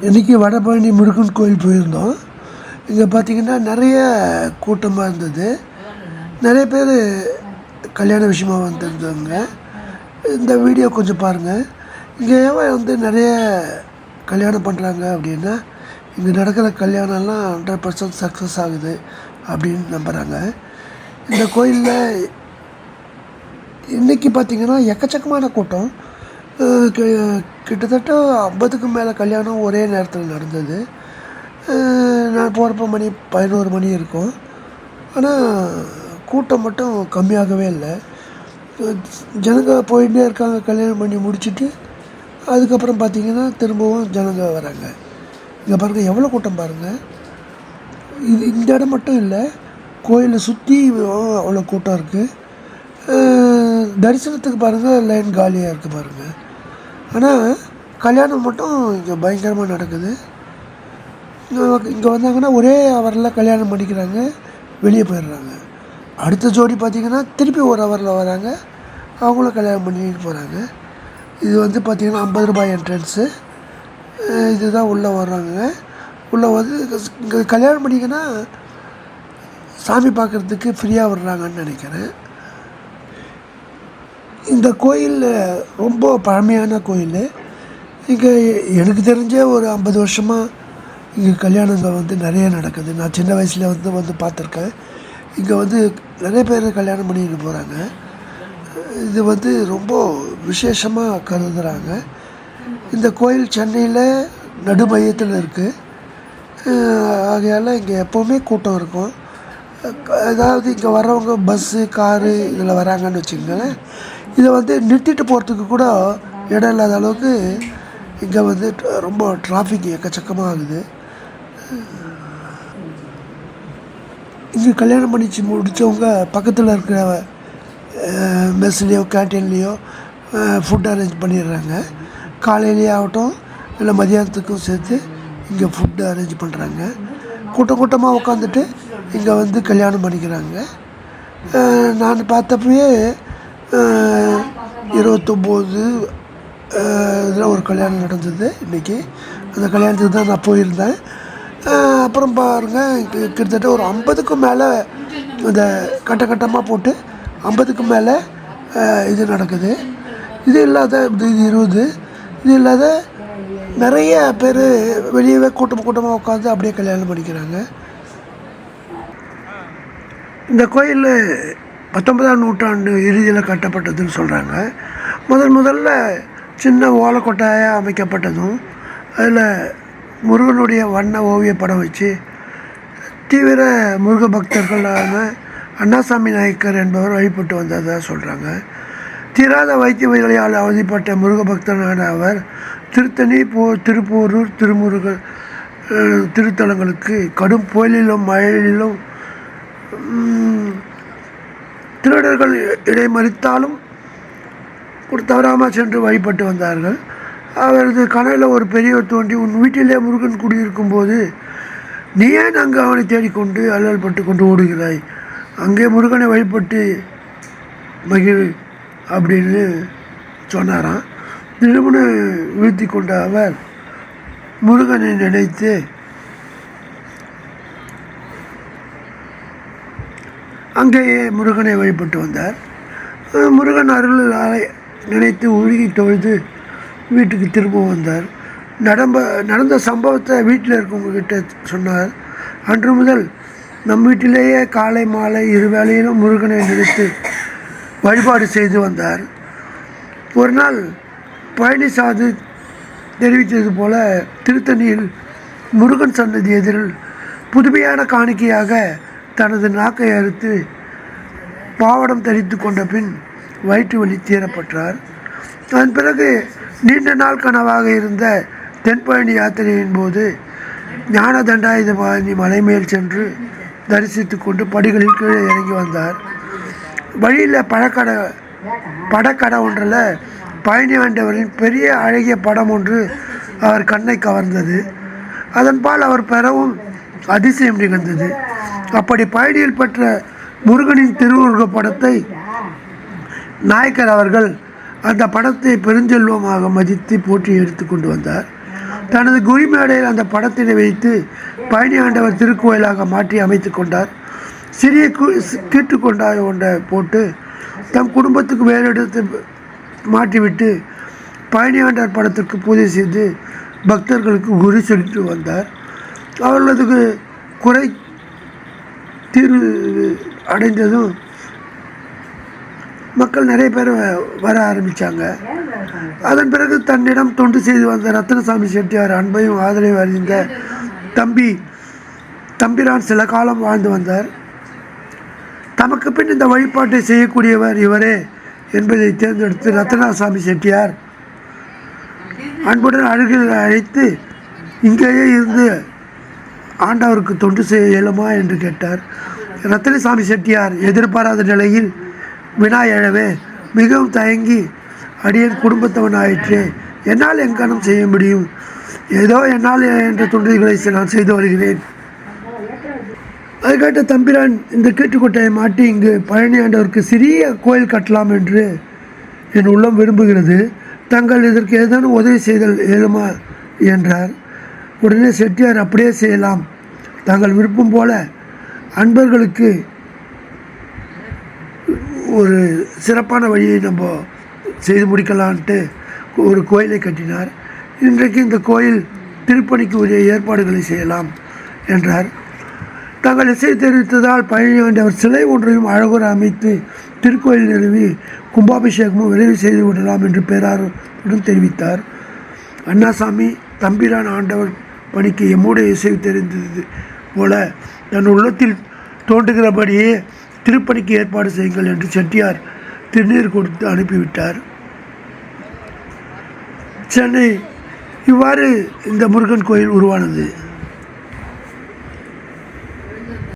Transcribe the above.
இன்றைக்கி வடபழனி முருகன் கோயில் போயிருந்தோம். இங்கே பார்த்தீங்கன்னா நிறைய கூட்டமாக இருந்தது. நிறைய பேர் கல்யாண விஷயமா வந்திருந்தாங்க. இந்த வீடியோ கொஞ்சம் பாருங்கள் இங்கே வந்து நிறைய கல்யாணம் பண்ணுறாங்க அப்படின்னா இங்கே நடக்கிற கல்யாணம்லாம் ஹண்ட்ரட் பர்சன்ட் சக்ஸஸ் ஆகுது அப்படின்னு நம்புகிறாங்க இந்த கோயிலில் இன்றைக்கி பார்த்தீங்கன்னா எக்கச்சக்கமான கூட்டம். கிட்டத்தட்ட ஐம்பதுக்கு மேலே கல்யாணம் ஒரே நேரத்தில் நடந்தது. நான் போகிறப்ப மணி பதினோரு மணி இருக்கும். ஆனால் கூட்டம் மட்டும் கம்மியாகவே இல்லை. ஜனங்க போயிட்டே இருக்காங்க கல்யாணம் பண்ணி முடிச்சுட்டு அதுக்கப்புறம் பார்த்தீங்கன்னா திரும்பவும் ஜனங்க வராங்க. இங்கே பாருங்கள் எவ்வளோ கூட்டம் பாருங்கள் இது இந்த இடம் மட்டும் இல்லை கோயிலை சுற்றி அவ்வளோ கூட்டம் இருக்குது தரிசனத்துக்கு பாருங்கள் லைன் காலியாக இருக்குது பாருங்கள் ஆனால் கல்யாணம் மட்டும் இங்கே பயங்கரமாக நடக்குது. இங்கே வந்தாங்கன்னா ஒரே ஹவரில் கல்யாணம் பண்ணிக்கிறாங்க வெளியே போயிடுறாங்க. அடுத்த ஜோடி பார்த்திங்கன்னா திருப்பி ஒரு ஹவரில் வராங்க அவங்களும் கல்யாணம் பண்ணிட்டு போகிறாங்க இது வந்து பார்த்திங்கன்னா ஐம்பது ரூபாய் என்ட்ரன்ஸு இதுதான் உள்ளே வர்றாங்க. உள்ளே வந்து இங்கே கல்யாணம் பண்ணிங்கன்னா சாமி பார்க்குறதுக்கு ஃப்ரீயாக விடுறாங்கன்னு நினைக்கிறேன். இந்த கோயில் ரொம்ப பழமையான கோயில். இங்கே எனக்கு தெரிஞ்ச ஒரு ஐம்பது வருஷமாக இங்கே கல்யாணங்கள் வந்து நிறைய நடக்குது. நான் சின்ன வயசில் வந்து வந்து பார்த்துருக்கேன். இங்கே வந்து நிறைய பேர் கல்யாணம் பண்ணிட்டு போகிறாங்க இது வந்து ரொம்ப விசேஷமாக கருதுகிறாங்க இந்த கோயில் சென்னையில் நடுமையத்தில் இருக்குது ஆகையால் இங்கே எப்போவுமே கூட்டம் இருக்கும். அதாவது இங்கே வர்றவங்க பஸ்ஸு காரு இதில் வராங்கன்னு வச்சுக்கோங்களேன். இதை வந்து நிறுத்திட்டு போகிறதுக்கு கூட இடம் இல்லாத அளவுக்கு இங்கே வந்து ரொம்ப டிராஃபிக் எக்கச்சக்கமாக ஆகுது. இங்கே கல்யாணம் பண்ணிச்சு முடித்தவங்க பக்கத்தில் இருக்கிற மெஸ்லேயோ கேன்டீன்லேயோ ஃபுட் அரேஞ்ச் பண்ணிடுறாங்க. காலையிலேயே ஆகட்டும் இல்லை மதியானத்துக்கும் சேர்த்து இங்கே ஃபுட்டு அரேஞ்ச் பண்ணுறாங்க கூட்டம் கூட்டமாக உட்காந்துட்டு இங்கே வந்து கல்யாணம் பண்ணிக்கிறாங்க. நான் பார்த்தப்பயே இருபத்தொம்போது இதில் ஒரு கல்யாணம் நடந்தது இன்றைக்கி அந்த கல்யாணத்துக்கு தான் நான் போயிருந்தேன். அப்புறம் பாருங்கள் கிட்டத்தட்ட ஒரு ஐம்பதுக்கும் மேலே இந்த கட்ட கட்டமாக போட்டு ஐம்பதுக்கு மேலே இது நடக்குது. இது இல்லாத இது இது இருபது. இது இல்லாத நிறைய பேர் வெளியவே கூட்டம் கூட்டமாக உட்காந்து அப்படியே கல்யாணம் பண்ணிக்கிறாங்க. இந்த கோயில் பத்தொன்பதாம் நூற்றாண்டு இறுதியில் கட்டப்பட்டதுன்னு சொல்கிறாங்க முதல் முதல்ல சின்ன ஓலக்கொட்டாயாக அமைக்கப்பட்டதும் அதில் முருகனுடைய வண்ண ஓவிய படம் வச்சு தீவிர முருக பக்தர்களான அண்ணாசாமி நாயக்கர் என்பவர் வழிபட்டு வந்ததாக சொல்கிறாங்க தீராத வைத்திய வயலையால் அவதிப்பட்ட முருக பக்தனான அவர் திருத்தணி போ திருப்போரூர் திருமுருகன் திருத்தலங்களுக்கு கடும் புயலிலும் மழையிலும் திருடர்கள் இடைமறித்தாலும் ஒரு தவறாமல் சென்று வழிபட்டு வந்தார்கள். அவரது கனவில் ஒரு பெரியவர் தோன்றி உன் வீட்டிலே முருகன் குடியிருக்கும் போது நீ ஏன் அங்கு அவனை தேடிக்கொண்டு அல்லல் பட்டு கொண்டு ஓடுகிறாய்? அங்கே முருகனை வழிபட்டு மகிழ் அப்படின்னு சொன்னாராம். திருமண வீழ்த்தி கொண்ட அவர் முருகனை நினைத்து அங்கேயே முருகனை வழிபட்டு வந்தார். முருகன் அருளாலை நினைத்து உருகி தொழுது வீட்டுக்கு திரும்ப வந்தார். நடம்ப நடந்த சம்பவத்தை வீட்டில் இருக்கவங்கக்கிட்ட சொன்னார். அன்று முதல் நம் வீட்டிலேயே காலை மாலை இரு வேளையிலும் முருகனை நினைத்து வழிபாடு செய்து வந்தார். ஒரு நாள் பழனிசாது தெரிவித்தது போல திருத்தணியில் முருகன் சன்னதி எதிரில் புதுமையான காணிக்கையாக தனது நாக்கை அறுத்து பாவடம் தரித்து கொண்ட பின் வயிற்று வலி தீரப்பட்டார். அதன் பிறகு நீண்ட நாள் கனவாக இருந்த தென்பழனி யாத்திரையின் போது ஞான தண்டாயுதபாணி மலை மேல் சென்று தரிசித்து கொண்டு படிகளில் கீழே இறங்கி வந்தார். வழியில் பழக்கடை படக்கடை ஒன்றில் பழனி ஆண்டவரின் பெரிய அழகிய படம் ஒன்று அவர் கண்ணை கவர்ந்தது. அதன்பால் அவர் பெறவும் அதிசயம் நிகழ்ந்தது. அப்படி பழனியில் பெற்ற முருகனின் திருவுருக படத்தை நாயக்கர் அவர்கள் அந்த படத்தை பெருஞ்செல்வமாக மதித்து போற்றி எடுத்து கொண்டு வந்தார். தனது குறிமேடையில் அந்த படத்தினை வைத்து பழனி ஆண்டவர் திருக்கோயிலாக மாற்றி அமைத்து கொண்டார். சிறிய கீட்டுக்கொண்டாய் கீட்டு ஒன்றை போட்டு தம் குடும்பத்துக்கு வேறு இடத்தை மாற்றிவிட்டு பழனி ஆண்டவர் படத்திற்கு பூஜை செய்து பக்தர்களுக்கு குரு சொல்லிட்டு வந்தார். அவர்களது குறை தீர்வு அடைந்ததும் மக்கள் நிறைய பேர் வ- வர ஆரம்பித்தாங்க அதன் பிறகு தன்னிடம் தொண்டு செய்து வந்த ரத்னசாமி செட்டியார் அன்பையும் ஆதரவையும் அறிந்த தம்பி தம்பிரான் சில காலம் வாழ்ந்து வந்தார். தமக்கு பின் இந்த வழிபாட்டை செய்யக்கூடியவர் இவரே என்பதை தேர்ந்தெடுத்து ரத்னசாமி செட்டியார் அன்புடன் அருகில் அழைத்து இங்கேயே இருந்து ஆண்டவருக்கு தொண்டு செய்ய இயலுமா என்று கேட்டார். ரத்தினசாமி செட்டியார் எதிர்பாராத நிலையில் வினா எழவே மிகவும் தயங்கி அடியன் குடும்பத்தவன் ஆயிற்றே என்னால் எங்கனம் செய்ய முடியும். ஏதோ என்னால் என்ற தொண்டுகளை நான் செய்து வருகிறேன். அது கேட்ட தம்பிரான் இந்த கேட்டுக்கொட்டையை மாட்டி இங்கு பழனி ஆண்டவருக்கு சிறிய கோயில் கட்டலாம் என்று என் உள்ளம் விரும்புகிறது. தங்கள் இதற்கு ஏதேனும் உதவி செய்தல் இயலுமா? என்றார். உடனே செட்டியார் அப்படியே செய்யலாம். தாங்கள் விருப்பம் போல அன்பர்களுக்கு ஒரு சிறப்பான வழியை நம்ம செய்து முடிக்கலான்ட்டு ஒரு கோயிலை கட்டினார். இன்றைக்கு இந்த கோயில் திருப்பணிக்கு உரிய ஏற்பாடுகளை செய்யலாம் என்றார். தங்கள் இசை தெரிவித்ததால் பழனி வேண்டியவர் சிலை ஒன்றையும் அழகுற அமைத்து திருக்கோயில் நிறுவி கும்பாபிஷேகமும் விரைவு செய்து விடலாம் என்று பேராருடன் தெரிவித்தார். அண்ணாசாமி தம்பிரான் ஆண்டவர் பணிக்கு எம்முடைய இசை தெரிந்தது போல தன் உள்ளத்தில் தோன்றுகிறபடியே திருப்பணிக்கு ஏற்பாடு செய்யுங்கள் என்று செட்டியார் திருநீர் கொடுத்து அனுப்பிவிட்டார். சென்னை இவ்வாறு இந்த முருகன் கோயில் உருவானது.